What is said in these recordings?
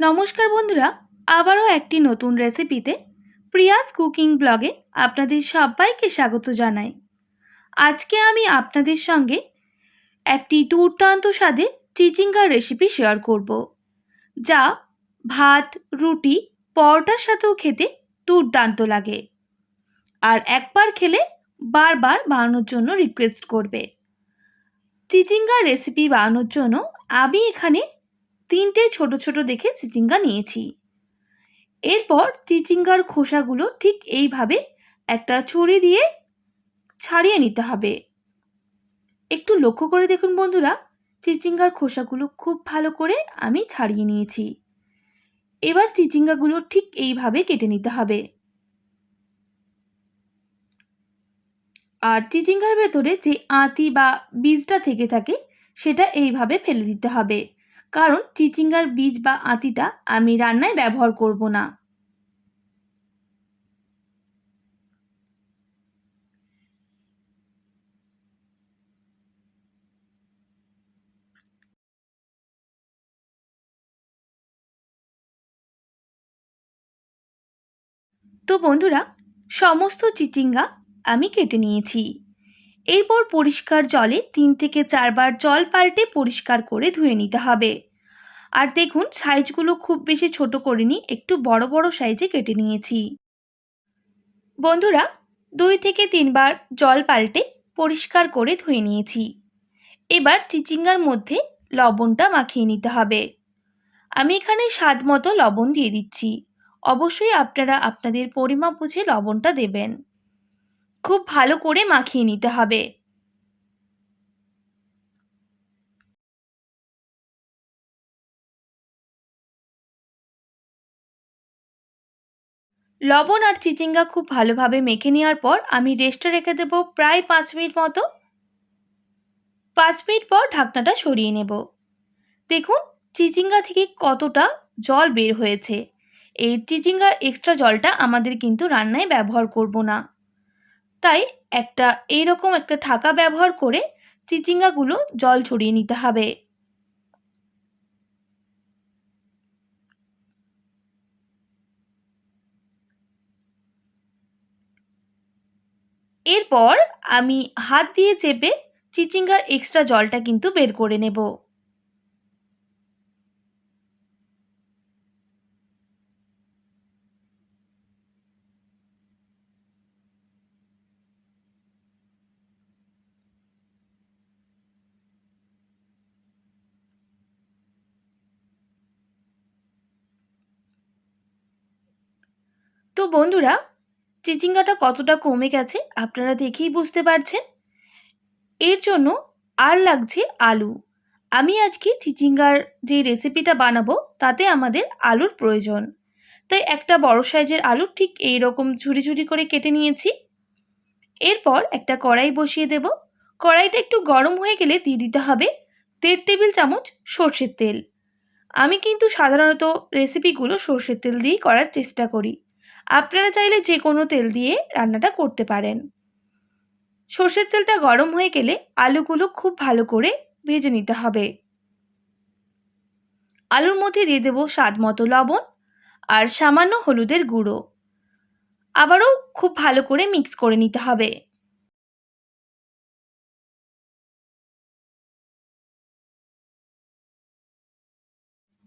নমস্কার বন্ধুরা, আবারও একটি নতুন রেসিপিতে প্রিয়াস কুকিং ব্লগে আপনাদের সবাইকে স্বাগত জানাই। আজকে আমি আপনাদের সঙ্গে একটি দুর্দান্ত স্বাদের চিচিঙ্গার রেসিপি শেয়ার করব, যা ভাত, রুটি, পরোটার সাথেও খেতে দুর্দান্ত লাগে আর একবার খেলে বারবার বানানোর জন্য রিকোয়েস্ট করবে। চিচিঙ্গার রেসিপি বানানোর জন্য আমি এখানে তিনটে ছোট ছোট দেখে চিচিঙ্গা নিয়েছি। এরপর চিচিঙ্গার খোসাগুলো ঠিক এইভাবে একটা ছুরি দিয়ে ছাড়িয়ে নিতে হবে। একটু লক্ষ্য করে দেখুন বন্ধুরা, চিচিঙ্গার খোসাগুলো খুব ভালো করে আমি ছাড়িয়ে নিয়েছি। এবার চিচিঙ্গাগুলো ঠিক এইভাবে কেটে নিতে হবে। আর চিচিঙ্গার ভেতরে যে আঁতি বা বীজটা থেকে থাকে, সেটা এইভাবে ফেলে দিতে হবে। কারণ চিচিঙ্গার বীজ বা আঁতিটা আমি রান্নায় ব্যবহার করব না। তো বন্ধুরা, সমস্ত চিচিঙ্গা আমি কেটে নিয়েছি। এরপর পরিষ্কার জলে তিন থেকে চারবার জল পাল্টে পরিষ্কার করে ধুয়ে নিতে হবে। আর দেখুন, সাইজগুলো খুব বেশি ছোট করিনি, একটু বড় বড় সাইজে কেটে নিয়েছি। বন্ধুরা, দুই থেকে তিনবার জল পাল্টে পরিষ্কার করে ধুয়ে নিয়েছি। এবার চিচিঙ্গার মধ্যে লবণটা মাখিয়ে নিতে হবে। আমি এখানে স্বাদ মতো লবণ দিয়ে দিচ্ছি। অবশ্যই আপনারা আপনাদের পরিমাপ বুঝে লবণটা দেবেন। খুব ভালো করে মাখিয়ে নিতে হবে। লবণ আর চিচিঙ্গা খুব ভালোভাবে মেখে নেওয়ার পর আমি রেস্টে রেখে দেবো প্রায় পাঁচ মিনিট মতো। পাঁচ মিনিট পর ঢাকনাটা সরিয়ে নেব। দেখুন, চিচিঙ্গা থেকে কতটা জল বের হয়েছে। এই চিচিঙ্গার এক্সট্রা জলটা আমাদের কিন্তু রান্নায় ব্যবহার করব না। তাই একটা এইরকম একটা ঢাকা ব্যবহার করে চিচিঙ্গাগুলো জল ছড়িয়ে নিতে হবে। এরপর আমি হাত দিয়ে চেপে চিচিঙ্গার এক্সট্রা জলটা কিন্তু বের করে নেব। তো বন্ধুরা, চিচিঙ্গাটা কতটা কমে গেছে আপনারা দেখেই বুঝতে পারছেন। এর জন্য আর লাগছে আলু। আমি আজকে চিচিঙ্গার যে রেসিপিটা বানাবো, তাতে আমাদের আলুর প্রয়োজন। তাই একটা বড় সাইজের আলু ঠিক এই রকম ঝুড়ি ঝুড়ি করে কেটে নিয়েছি। এরপর একটা কড়াই বসিয়ে দেব। কড়াইটা একটু গরম হয়ে গেলে দিয়ে দিতে হবে দেড় টেবিল চামচ সর্ষের তেল। আমি কিন্তু সাধারণত রেসিপিগুলো সর্ষের তেল দিয়েই করার চেষ্টা করি। আপনারা চাইলে যে কোনো তেল দিয়ে রান্নাটা করতে পারেন। সর্ষের তেলটা গরম হয়ে গেলে আলুগুলো খুব ভালো করে ভেজে নিতে হবে। আলুর মধ্যে দিয়ে দেবো স্বাদ মতো লবণ আর সামান্য হলুদের গুঁড়ো। আবারও খুব ভালো করে মিক্স করে নিতে হবে।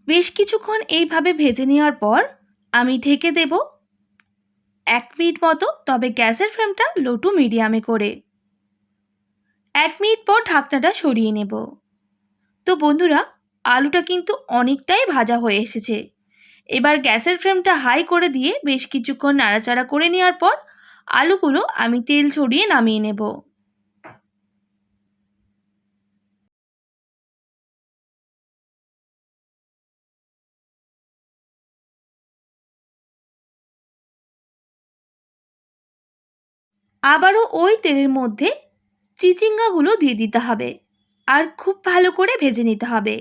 বেশ কিছুক্ষণ এইভাবে ভেজে নেওয়ার পর আমি ঢেকে দেব এক মিনিট মতো, তবে গ্যাসের ফ্লেমটা লো টু মিডিয়ামে করে। এক মিনিট পর ঢাকনাটা সরিয়ে নেব। তো বন্ধুরা, আলুটা কিন্তু অনেকটাই ভাজা হয়ে এসেছে। এবার গ্যাসের ফ্লেমটা হাই করে দিয়ে বেশ কিছুক্ষণ নাড়াচাড়া করে নেওয়ার পর, আলুগুলো আমি তেল ছড়িয়ে নামিয়ে নেব। আবারও ওই তেলের মধ্যে চিচিঙ্গাগুলো দিয়ে দিতে হবে আর খুব ভালো করে ভেজে নিতে হবে।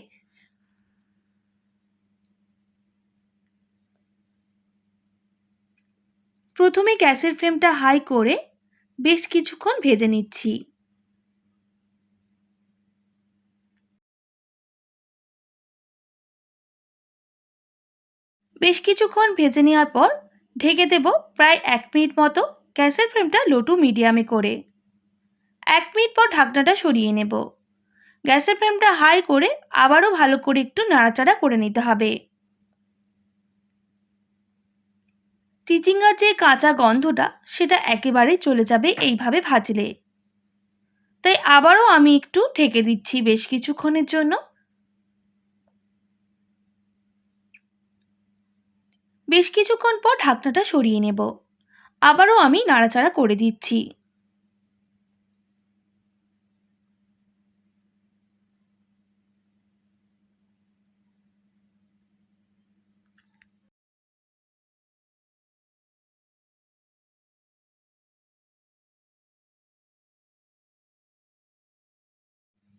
প্রথমে গ্যাসের ফ্লেমটা হাই করে বেশ কিছুক্ষণ ভেজে নিচ্ছি। বেশ কিছুক্ষণ ভেজে নেওয়ার পর ঢেকে দেব প্রায় এক মিনিট মতো গ্যাসের ফ্লেমটা লো টু মিডিয়ামে করে। এক মিনিট পর ঢাকনাটা সরিয়ে নেব। গ্যাসের ফ্লেমটা হাই করে আবারও ভালো করে একটু নাড়াচাড়া করে নিতে হবে। চিচিঙ্গার যে কাঁচা গন্ধটা, সেটা একেবারেই চলে যাবে এইভাবে ভাজলে। তাই আবারও আমি একটু ঢেকে দিচ্ছি বেশ কিছুক্ষণের জন্য। বেশ কিছুক্ষণ পর ঢাকনাটা সরিয়ে নেব। আবারও আমি নাড়াচাড়া করে দিচ্ছি।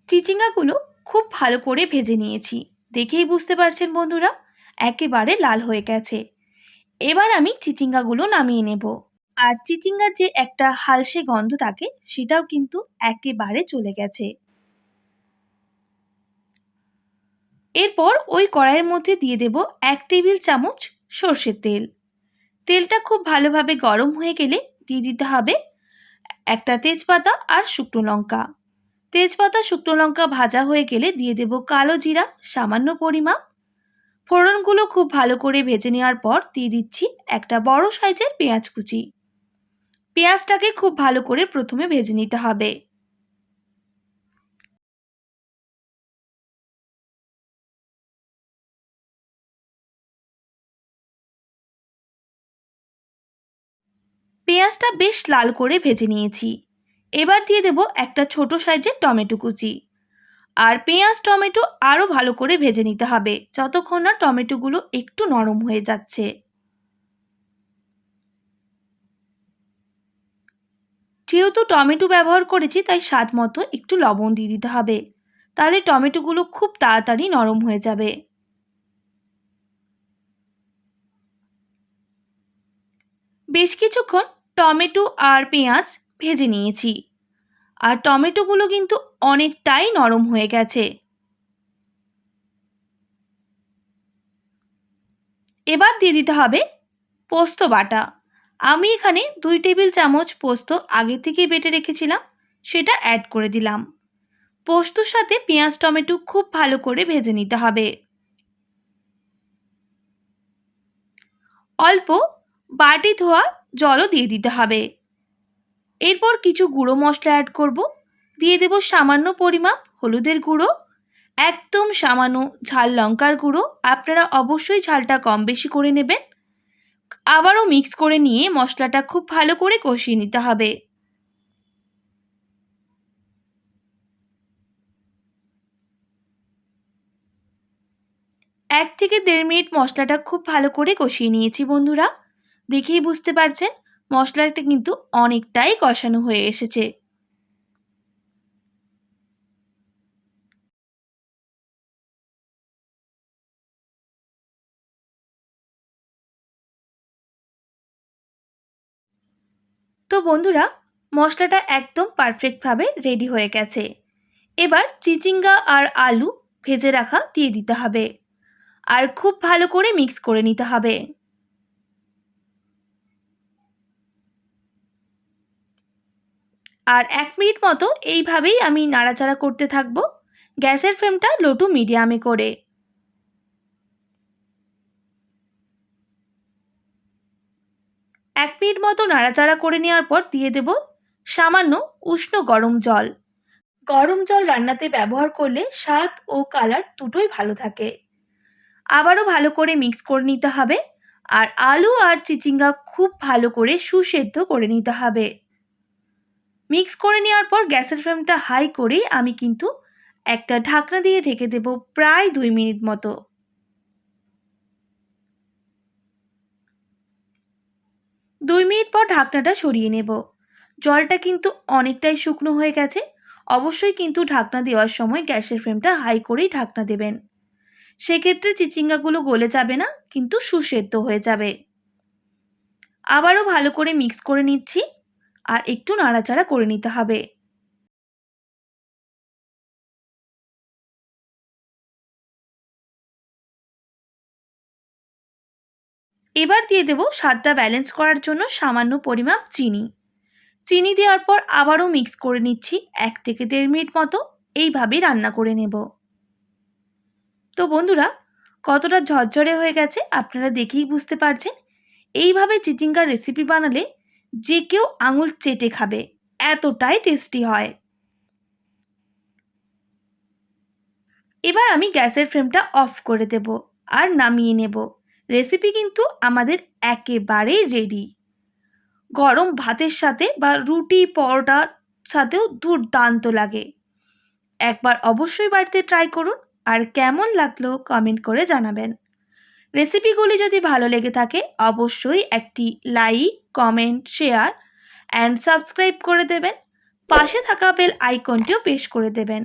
চিচিঙ্গাগুলো খুব ভালো করে ভেজে নিয়েছি। দেখেই বুঝতে পারছেন বন্ধুরা, একেবারে লাল হয়ে গেছে। এবার আমি চিচিঙ্গাগুলো নামিয়ে নেব। আর চিচিঙ্গার যে একটা হালসে গন্ধ থাকে, সেটাও কিন্তু একেবারে চলে গেছে। এরপর ওই কড়াইয়ের মধ্যে দিয়ে দেব এক টেবিল চামচ সর্ষের তেল। তেলটা খুব ভালোভাবে গরম হয়ে গেলে দিয়ে দিতে হবে একটা তেজপাতা আর শুকনো লঙ্কা। তেজপাতা, শুকনো লঙ্কা ভাজা হয়ে গেলে দিয়ে দেব কালো জিরা, সামান্য পরিমাপ ফোড়নগুলো খুব ভালো করে ভেজে নেওয়ার পর দিয়ে দিচ্ছি একটা বড় সাইজের পেঁয়াজ কুচি। পেঁয়াজটাকে খুব ভালো করে প্রথমে ভেজে নিতে হবে। পেঁয়াজটা বেশ লাল করে ভেজে নিয়েছি। এবার দিয়ে দেব একটা ছোট সাইজের টমেটো কুচি। আর পেঁয়াজ, টমেটো আরও ভালো করে ভেজে নিতে হবে, যতক্ষণ না টমেটোগুলো একটু নরম হয়ে যাচ্ছে। যেহেতু টমেটো ব্যবহার করেছি, তাই স্বাদ মতো একটু লবণ দিয়ে দিতে হবে। তাহলে টমেটোগুলো খুব তাড়াতাড়ি নরম হয়ে যাবে। বেশ কিছুক্ষণ টমেটো আর পেঁয়াজ ভেজে নিয়েছি। আর টমেটোগুলো কিন্তু অনেকটাই নরম হয়ে গেছে। এবার দিয়ে দিতে হবে পোস্ত বাটা। আমি এখানে দুই টেবিল চামচ পোস্ত আগে থেকে বেটে রেখেছিলাম, সেটা অ্যাড করে দিলাম। পোস্তর সাথে পেঁয়াজ, টমেটো খুব ভালো করে ভেজে নিতে হবে। অল্প বাটি ধোয়া জলও দিয়ে দিতে হবে। এরপর কিছু গুঁড়ো মশলা অ্যাড করব। দিয়ে দেব সামান্য পরিমাপ হলুদের গুঁড়ো, একদম সামান্য ঝাল লঙ্কার গুঁড়ো। আপনারা অবশ্যই ঝালটা কম বেশি করে নেবেন। আবারও মিক্স করে নিয়ে মশলাটা খুব ভালো করে কষিয়ে নিতে হবে। এক থেকে দেড় মিনিট মশলাটা খুব ভালো করে কষিয়ে নিয়েছি বন্ধুরা। দেখেই বুঝতে পারছেন, মশলাটা কিন্তু অনেকটাই কষানো হয়ে এসেছে। তো বন্ধুরা, মশলাটা একদম পারফেক্টভাবে রেডি হয়ে গেছে। এবার চিচিঙ্গা আর আলু ভেজে রাখা দিয়ে দিতে হবে। আর খুব ভালো করে মিক্স করে নিতে হবে। আর এক মিনিট মতো এইভাবেই আমি নাড়াচাড়া করতে থাকব। গ্যাসের ফ্লেমটা লো টু মিডিয়ামে করে। এক মিনিট মতো নাড়াচাড়া করে নেওয়ার পর দিয়ে দেব সামান্য উষ্ণ গরম জল। গরম জল রান্নাতে ব্যবহার করলে স্বাদ ও কালার দুটোই ভালো থাকে। আবারও ভালো করে মিক্স করে নিতে হবে আর আলু আর চিচিঙ্গা খুব ভালো করে সুসেদ্ধ করে নিতে হবে। মিক্স করে নেওয়ার পর গ্যাসের ফ্লেমটা হাই করেই আমি কিন্তু একটা ঢাকনা দিয়ে ঢেকে দেব প্রায় দুই মিনিট মতো। দুই মিনিট পর ঢাকনাটা সরিয়ে নেব। জলটা কিন্তু অনেকটাই শুকনো হয়ে গেছে। অবশ্যই কিন্তু ঢাকনা দেওয়ার সময় গ্যাসের ফ্রেমটা হাই করেই ঢাকনা দেবেন। সেক্ষেত্রে চিচিঙ্গাগুলো গলে যাবে না, কিন্তু সুসেদ্ধ হয়ে যাবে। আবারও ভালো করে মিক্স করে নিচ্ছি। আর একটু নাড়াচাড়া করে নিতে হবে। এবার দিয়ে দেব স্বাদটা ব্যালেন্স করার জন্য সামান্য পরিমাপ চিনি। চিনি দেওয়ার পর আবারও মিক্স করে নিচ্ছি এক থেকে দেড় মিনিট মতো এইভাবেই রান্না করে নেব। তো বন্ধুরা, কতটা ঝরঝরে হয়ে গেছে আপনারা দেখেই বুঝতে পারছেন। এইভাবে চিচিঙ্গার রেসিপি বানালে যে কেউ আঙুল চেটে খাবে, এতটাই টেস্টি হয়। এবার আমি গ্যাসের ফ্লেমটা অফ করে দেব আর নামিয়ে নেব। রেসিপি কিন্তু আমাদের একেবারেই রেডি গরম ভাতের সাথে বা রুটি পরোটার সাথেও দুর্দান্ত লাগে। একবার অবশ্যই বাড়িতে ট্রাই করুন আর কেমন লাগল কমেন্ট করে জানাবেন। রেসিপিগুলি যদি ভালো লেগে থাকে, অবশ্যই একটি like comment share and subscribe করে দেবেন। পাশে থাকা বেল আইকনটিও পেশ করে দেবেন।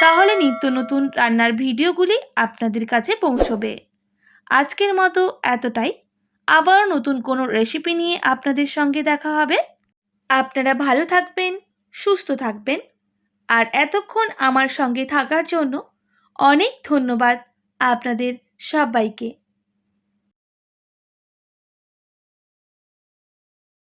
তাহলে নিত্য নতুন রান্নার ভিডিওগুলি আপনাদের কাছে পৌঁছবে। আজকের মতো এতটাই। আবার নতুন কোনো রেসিপি নিয়ে আপনাদের সঙ্গে দেখা হবে। আপনারা ভালো থাকবেন, সুস্থ থাকবেন। আর এতক্ষণ আমার সঙ্গে থাকার জন্য অনেক ধন্যবাদ আপনাদের সবাইকে।